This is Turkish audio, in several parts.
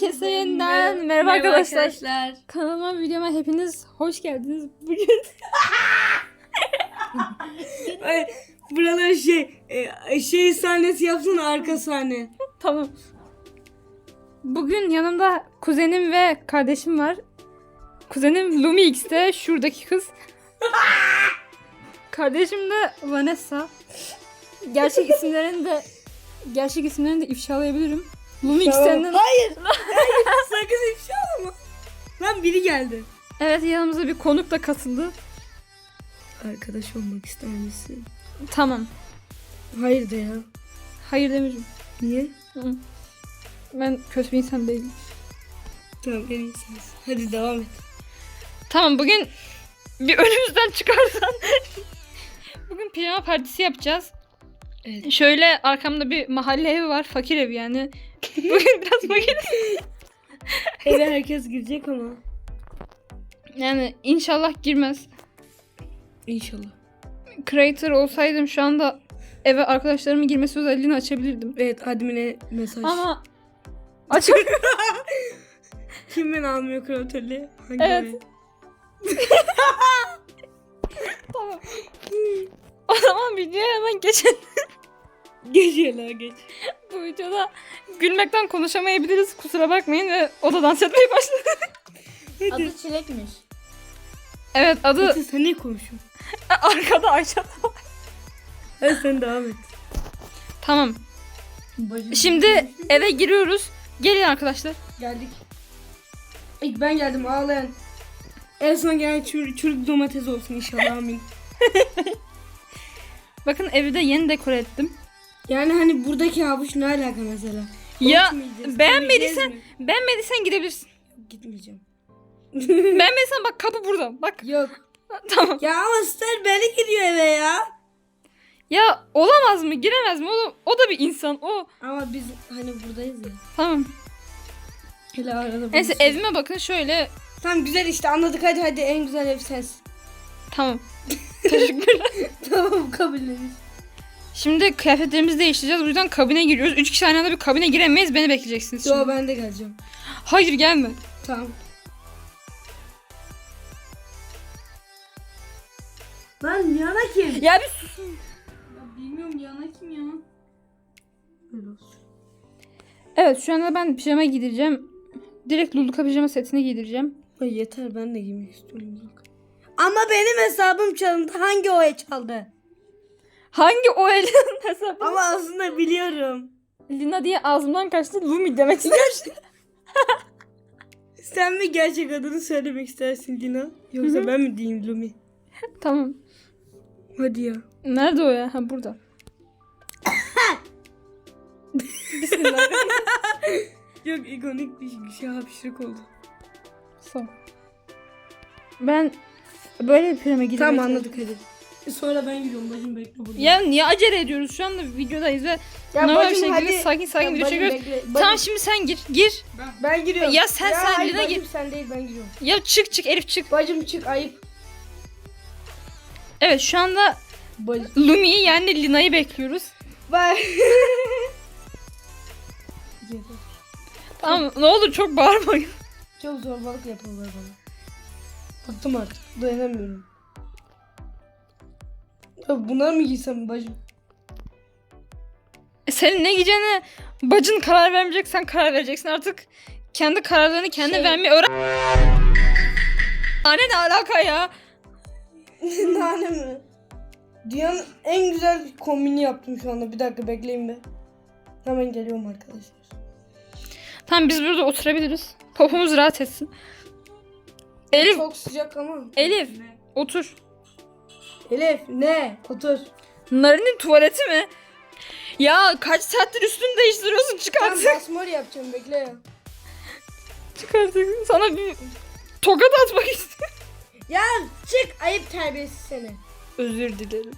Herkese yeniden merhaba, arkadaşlar. arkadaşlar. Kanalıma videoma hepiniz hoş geldiniz. Bugün Ay, buralar şey e, şey sahnesi yapsana arka sahne. tamam. Bugün yanımda kuzenim ve kardeşim var. Kuzenim Lumi X'te şuradaki kız. kardeşim de Vanessa. Gerçek isimlerini de gerçek isimlerini de ifşalayabilirim. Lumi X'ten Hayır. Hayır. Sakın ifşa alma. Lan biri geldi. Evet yanımıza bir konuk da katıldı. Arkadaş olmak ister misin? Tamam. Hayır de ya. Hayır demeyeceğim. Niye? Hı. Ben kötü bir insan değilim. Tamam en iyisiniz. Hadi devam et. Tamam bugün bir önümüzden çıkarsan. bugün pijama partisi yapacağız. Evet. Şöyle arkamda bir mahalle evi var. Fakir ev yani. Bugün biraz fakir. Eve herkes girecek ama. Yani inşallah girmez. İnşallah. Creator olsaydım şu anda eve arkadaşlarımın girmesi özelliğini açabilirdim. Evet admine mesaj. Ama açık. Kim beni almıyor kreatörlüğe? Hangi Evet. eve? tamam. O zaman videoya hemen geçelim. Geç yela geç. Bu videoda gülmekten konuşamayabiliriz. Kusura bakmayın ve o da dans etmeye başladı. Adı Çilek'miş. Evet adı Hadi sen ne konuşuyorsun? arkada Ayşe. Hadi sen devam et. Tamam. Şimdi eve giriyoruz. Gelin arkadaşlar. Geldik. İlk ben geldim ağlayan. En son gelen çür, çürük domates olsun inşallah amin. Bakın evi de yeni dekore ettim. Yani hani buradaki havuç ne alaka mesela? Ya beğenmediysen beğenmediysen gidebilirsin. Gitmeyeceğim. Beğenmediysen bak kapı burada. Bak. Yok. Tamam. Ya ama Star beni giriyor eve ya. Ya olamaz mı? Giremez mi? O, o da bir insan. O. Ama biz hani buradayız ya. Tamam. Hele arada Neyse buluşuruz. evime bakın şöyle. Tamam güzel işte anladık hadi hadi en güzel ev sensin. Tamam. Teşekkürler. tamam kabulleniz. Şimdi kıyafetlerimizi değiştireceğiz. Bu yüzden kabine giriyoruz. Üç kişi aynı anda bir kabine giremeyiz. Beni bekleyeceksiniz Yo şimdi. ben de geleceğim. Hayır gelme. Tamam. Lan yana kim? Ya bir sus. Bilmiyorum yana kim ya? Öyle olsun. Evet şu anda ben pijama giydireceğim. Direkt Luluka pijama setini giydireceğim. Ay yeter ben de giymek istiyorum. Ama benim hesabım çalındı. Hangi oya çaldı? Hangi o elin hesabı? Ama aslında biliyorum. Lina diye ağzımdan kaçtı. Lumi demek istedim. Sen mi gerçek adını söylemek istersin Lina? Yoksa ben mi diyeyim Lumi? tamam. Hadi ya. Nerede o ya? Ha burada. Yok ikonik bir şey hapşırık oldu. Ol. Ben böyle bir pijama giydirmeye Tamam anladık hadi. Sonra ben giriyorum bacım bekle burada. Ya niye acele ediyoruz? Şu anda videodayız ve Ya normal bir bacım, şekilde hadi. sakin sakin Ya video bacım çekiyoruz. bekle, bacım. Tamam şimdi sen gir. Gir. Ben giriyorum. Ya sen- sen hayır, Lina bacım, gir. sen değil ben giriyorum. Ya çık çık Elif çık. Bacım çık ayıp. Evet şu anda Bacım. Lumi'yi yani Lina'yı bekliyoruz. Bye. Tamam ne olur çok bağırmayın. Çok zorbalık yapıyorlar bana. Bıktım artık. Dayanamıyorum. Ya bunlar mı giysem bacım? E, Senin ne giyeceğine bacın karar vermeyecek sen karar vereceksin artık. Kendi kararlarını kendi Şey- vermeyi öğren. Anne ne alaka ya? Nane mi? Dünyanın en güzel kombini yaptım şu anda. Bir dakika bekleyin be. Hemen geliyorum arkadaşlar. Tamam biz burada oturabiliriz. Popomuz rahat etsin. Elif, Çok sıcak ama. Elif otur. Elif ne? Otur. Narin'in tuvaleti mi? Ya kaç saattir üstünü değiştiriyorsun çık Ben basmor yapacağım bekle ya. Çık artık. Sana bir tokat atmak istiyorum. Ya çık ayıp terbiyesiz seni. Özür dilerim.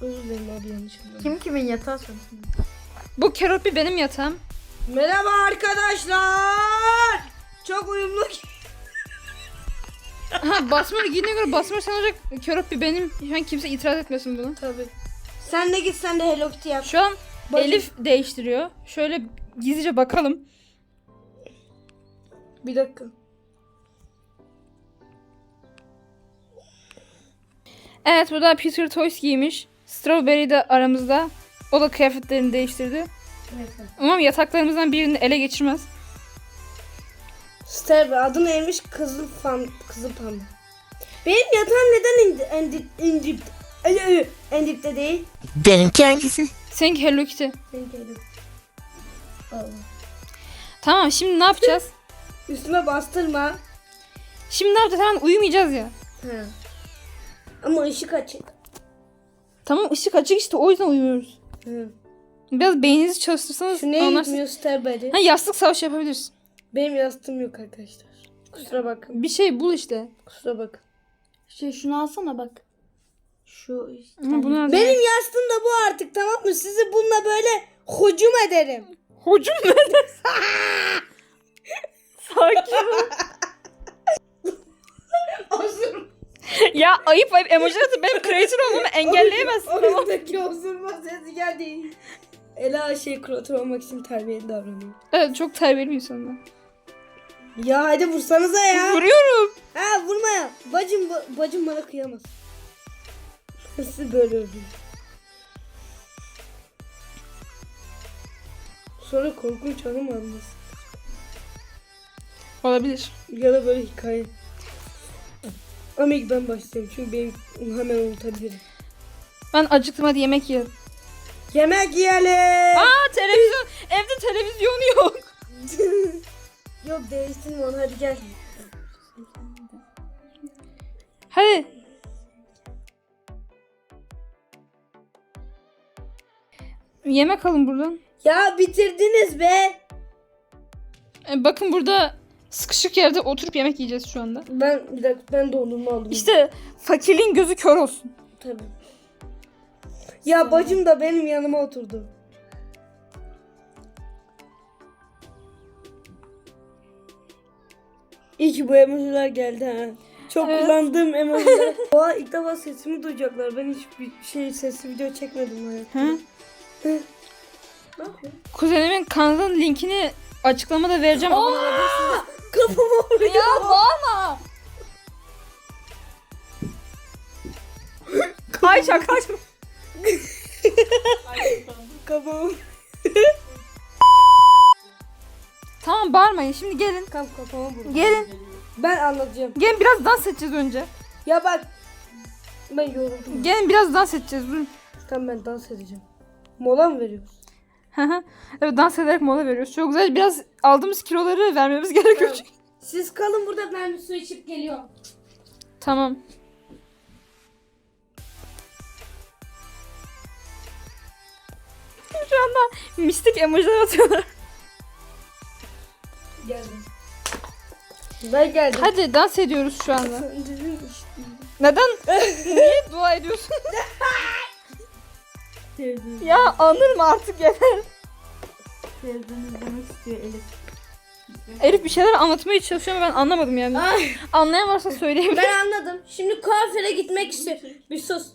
Özür dilerim abi yanlış anladım. Kim kimin yatağı sorsun. Bu keropi benim yatağım. Merhaba arkadaşlar. Çok uyumlu. Ha basmır giydiğine göre basmır sen olacak. Keropi benim. Şu an kimse itiraz etmesin buna. Tabii. Sen de git sen de Hello Kitty yap. Şu an Bacım. Elif değiştiriyor. Şöyle gizlice bakalım. Bir dakika. Evet burada Peter Toys giymiş. Strawberry de aramızda. O da kıyafetlerini değiştirdi. Umarım yataklarımızdan birini ele geçirmez. Sterbe adı neymiş? Kızıl fan, kızıl panda. Benim yatağım neden indi, indi, indip, ay, ay, endipte değil? Benim kendisi. Seninki Hello Kitty. Tamam şimdi ne yapacağız? Üstüme bastırma. Şimdi ne yapacağız? Hemen uyumayacağız ya. Ha. Ama ışık açık. Tamam ışık açık işte o yüzden uyumuyoruz. Hı. Biraz beyninizi çalıştırsanız Şu neye anlarsınız. Ha, yastık savaşı yapabiliriz. Benim yastığım yok arkadaşlar. Kusura bakın. Bir şey bul işte. Kusura bakın. Şey şunu alsana bak. Şu Ama bunu Benim yastığım da bu artık tamam mı? Sizi bununla böyle hücum ederim. Hocum ne? Sakin ol. ya ayıp ayıp emoji atıp benim creator olmamı engelleyemezsin. tamam. Oyundaki osurma sesi geldi. Ela şey kreatör olmak için terbiyeli davranıyor. Evet çok terbiyeli bir insan ben. Ya hadi vursanıza ya. Vuruyorum. Ha vurma ya. Bacım ba- bacım bana kıyamaz. Nasıl böyle öldü? Sonra korkunç anı mı anlasın? Olabilir. Ya da böyle hikaye. Ama ilk ben başlayayım çünkü benim hemen unutabilirim. Ben acıktım hadi yemek yiyelim. Yemek yiyelim. Aa televizyon. Evde televizyon yok. Yok değiştirme onu hadi gel. Hadi. Yemek alın buradan. Ya bitirdiniz be. E, bakın burada sıkışık yerde oturup yemek yiyeceğiz şu anda. Ben bir dakika ben dondurma aldım. İşte fakirliğin gözü kör olsun. Tabii. Ya bacım da benim yanıma oturdu. İyi ki bu emojiler geldi ha. Çok Evet. kullandığım emojiler. Oha ilk defa sesimi duyacaklar. Ben hiçbir şey sesli video çekmedim hayatımda. Hı? Hı. Ne yapıyorsun? Kuzenimin kanalının linkini açıklamada vereceğim. Abone olabilirsiniz. Kafama vuruyor. ya bağırma. Ayça kaç. Kafama Tamam bağırmayın. Şimdi gelin. Kam kafama vuruyor. Gelin. Ben anlatacağım. Gelin biraz dans edeceğiz önce. Ya bak. Ben yoruldum. Gelin biraz dans edeceğiz. Durun. Tamam ben dans edeceğim. Mola mı veriyoruz? Evet dans ederek mola veriyoruz. Çok güzel. Biraz aldığımız kiloları vermemiz gerekiyor. Tamam. Siz kalın burada ben bir su içip geliyorum. Tamam. Şu anda mistik emojiler atıyorlar. Geldim. Ben geldim. Hadi dans ediyoruz şu anda. Neden? Niye dua ediyorsun? ya anırma artık yeter. Televizyonu izlemek istiyor Elif. Elif bir şeyler anlatmaya çalışıyor ama ben anlamadım yani. Ay, Anlayan varsa söyleyebilir. ben anladım. Şimdi kuaföre gitmek istiyorum. Bir sus.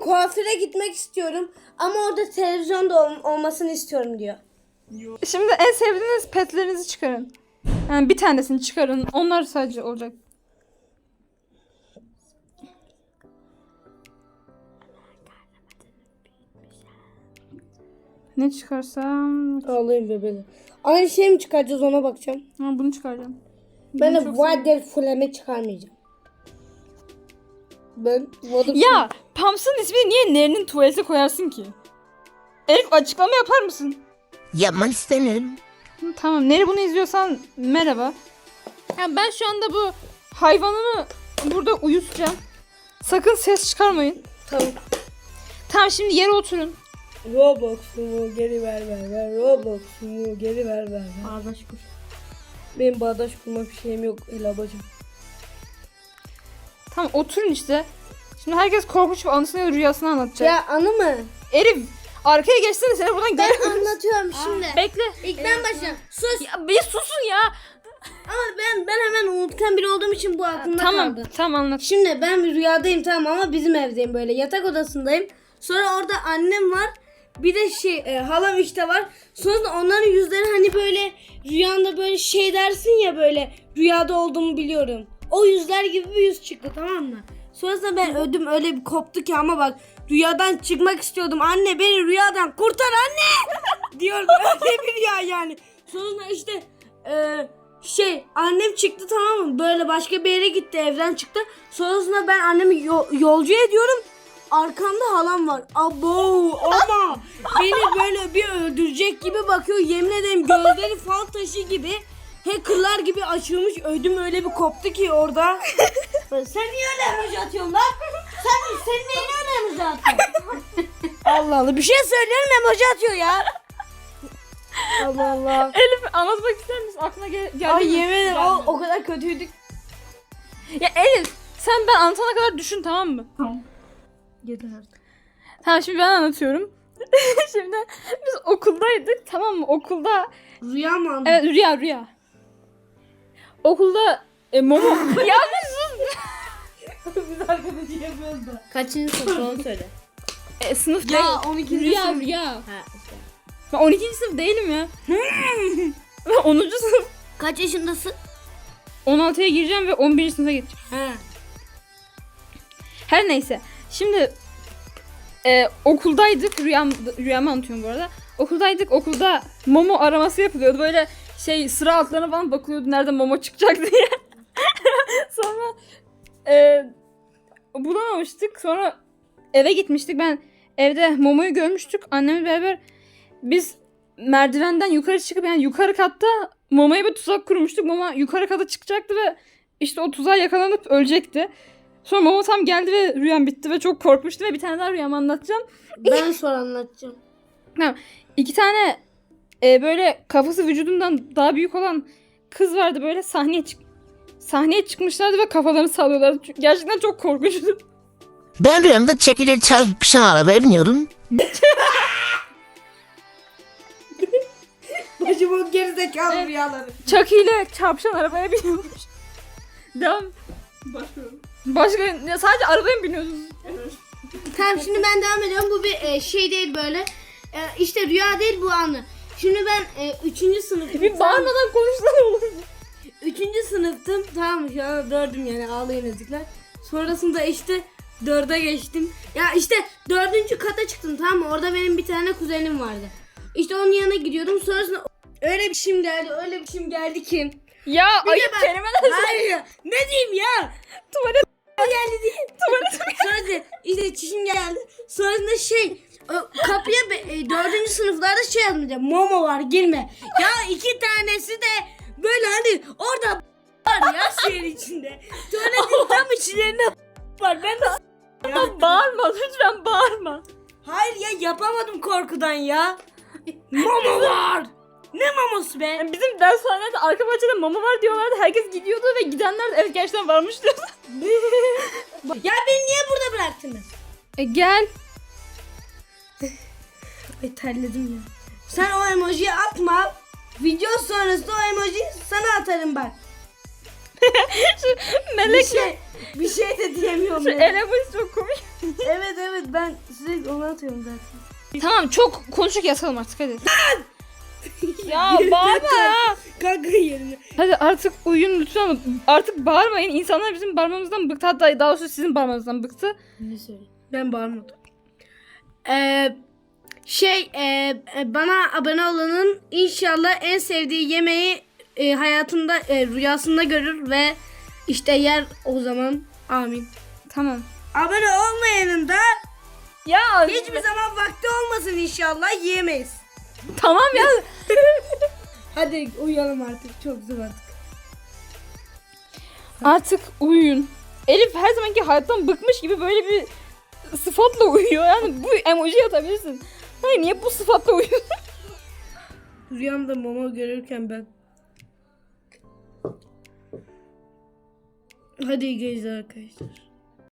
kuaföre gitmek istiyorum ama orada televizyon da ol- olmasını istiyorum diyor. Şimdi en sevdiğiniz petlerinizi çıkarın. Yani bir tanesini çıkarın. Onlar sadece olacak. Ne çıkarsam... Ağlayın bebeğim. Aynı şey mi çıkaracağız ona bakacağım. Ha, bunu çıkaracağım. Ben de çok Water Flame çıkarmayacağım. Ben Water Ya Pams'ın ismini niye Neri'nin tuvalete koyarsın ki? Elif açıklama yapar mısın? Yapmak istemiyorum. Hı, Tamam Neri bunu izliyorsan merhaba. Ya ben şu anda bu hayvanımı burada uyutacağım. Sakın ses çıkarmayın. Tamam. Tamam şimdi yere oturun. Roblox'umu geri ver ver ver. Roblox'umu geri ver ver ver. Ağdaş kuş. Benim bağdaş kurma bir şeyim yok Ela bacım. Tamam oturun işte. Şimdi herkes korkunç bir anısını ya da rüyasını anlatacak. Ya anı mı? Elif arkaya geçsene seni buradan gel. anlatıyorum şimdi. Bekle. İlk ben başlayayım. Sus. Ya bir susun ya. Ama ben ben hemen unutkan biri olduğum için bu aklımda Tamam kaldı. tamam anlat. Şimdi ben bir rüyadayım tamam ama bizim evdeyim böyle yatak odasındayım. Sonra orada annem var. Bir de şey e, halam işte var. Sonra onların yüzleri hani böyle rüyanda böyle şey dersin ya böyle rüyada olduğumu biliyorum. O yüzler gibi bir yüz çıktı tamam mı? Sonrasında ben ödüm öyle bir koptu ki ama bak rüyadan çıkmak istiyordum. Anne beni rüyadan kurtar anne diyordum. Öyle bir rüya yani. Sonra işte e, şey annem çıktı tamam mı? Böyle başka bir yere gitti evden çıktı. Sonrasında ben annemi yo- yolcu ediyorum. Arkamda halam var. Abo ama beni böyle bir öldürecek gibi bakıyor. Yemin ederim gözleri fal taşı gibi. Hackerlar gibi açılmış. Ödüm öyle bir koptu ki orada. sen niye öyle emoji atıyorsun lan? Sen, sen niye öyle emoji atıyorsun? Allah Allah bir şey söylüyorum emoji atıyor ya. Allah Allah. Elif anlatmak ister misin? Aklına gel geldi Ay mi? yemin ederim o, Gelmedi. o kadar kötüydük. Ya Elif sen ben anlatana kadar düşün tamam mı? Yeter artık. Tamam şimdi ben anlatıyorum. şimdi biz okuldaydık tamam mı? Okulda Rüya mı anladın? evet rüya rüya. Okulda e, Momo yanlış arkadaşı yapıyoruz da. Kaçıncı sınıf onu söyle. E, sınıf Ya, değil. 12. Rüya sınıf. rüya. Ha işte. Ben 12. sınıf değilim ya. ben 10. sınıf. Kaç yaşındasın? 16'ya gireceğim ve 11. sınıfa geçeceğim. He. Her neyse. Şimdi e, okuldaydık. Rüyam, rüyamı anlatıyorum bu arada. Okuldaydık. Okulda Momo araması yapılıyordu. Böyle şey sıra altlarına falan bakılıyordu. Nerede Momo çıkacak diye. Sonra e, bulamamıştık. Sonra eve gitmiştik. Ben evde Momo'yu görmüştük. Annemle beraber biz merdivenden yukarı çıkıp yani yukarı katta Momo'ya bir tuzak kurmuştuk. Momo yukarı kata çıkacaktı ve işte o tuzağa yakalanıp ölecekti. Sonra Momo tam geldi ve rüyam bitti ve çok korkmuştum ve bir tane daha rüyamı anlatacağım. Ben sonra anlatacağım. İki tane e, böyle kafası vücudundan daha büyük olan kız vardı böyle sahneye çık sahneye çıkmışlardı ve kafalarını sallıyorlardı. Çünkü Gerçekten çok korkunçtu. Ben rüyamda çekilir çarpışan arabaya biniyorum. Başım o gerizekalı rüyaları. Chucky ile çarpışan arabaya biniyormuş. Devam. Başka. Başka ya sadece arabaya mı biniyordunuz? Tamam şimdi ben devam ediyorum. Bu bir e, şey değil böyle. E, işte rüya değil bu anı. Şimdi ben e, üçüncü sınıftım. Bir bağırmadan konuşsan olur. Üçüncü sınıftım. Tamam şu an dördüm yani ağlayın ezikler. Sonrasında işte dörde geçtim. Ya işte dördüncü kata çıktım tamam mı? Orada benim bir tane kuzenim vardı. İşte onun yanına gidiyordum. Sonrasında öyle bir şeyim geldi. Öyle bir şeyim geldi ki. Ya ayıp bak- kelimeler Hayır ya. Ne diyeyim ya? tuvalet geldi diye. Sonra işte çişim geldi. Sonrasında şey kapıya be- e, dördüncü sınıflarda şey yazmışlar. Momo var girme. Ya iki tanesi de böyle hani orada var ya şeyin içinde. Tuvaletin tam içlerinde var. Ben de Ya bağırma lütfen bağırma. Hayır ya yapamadım korkudan ya. Momo var. Ne mamosu be? Yani bizim dershanede arka bahçede mama var diyorlardı. Herkes gidiyordu ve gidenler de evet gerçekten varmış diyordu. Ya beni niye burada bıraktınız? E gel. Ay terledim ya. Sen o emojiyi atma. Video sonrasında o emojiyi sana atarım bak. Bir Melek şey, bir şey de diyemiyorum. şu ben. el emojisi çok komik. evet evet ben sürekli onu atıyorum zaten. Tamam çok konuşuk yasalım artık hadi. ya bağırma ya. Kanka yerine. Hadi artık uyuyun lütfen. Artık bağırmayın. İnsanlar bizim bağırmamızdan bıktı. Hatta daha doğrusu sizin bağırmanızdan bıktı. Ne söyleyeyim? Ben bağırmadım. Ee, şey e, e, bana abone olanın inşallah en sevdiği yemeği e, hayatında e, rüyasında görür ve işte yer o zaman. Amin. Tamam. Abone olmayanın da Ya hiçbir zaman vakti olmasın inşallah yiyemeyiz. tamam ya. Hadi uyuyalım artık çok zor artık. artık uyuyun. Elif her zamanki hayattan bıkmış gibi böyle bir sıfatla uyuyor. Yani bu emoji atabilirsin. Hayır niye bu sıfatla uyuyorsun? Rüyamda mama görürken ben. Hadi iyi geceler arkadaşlar.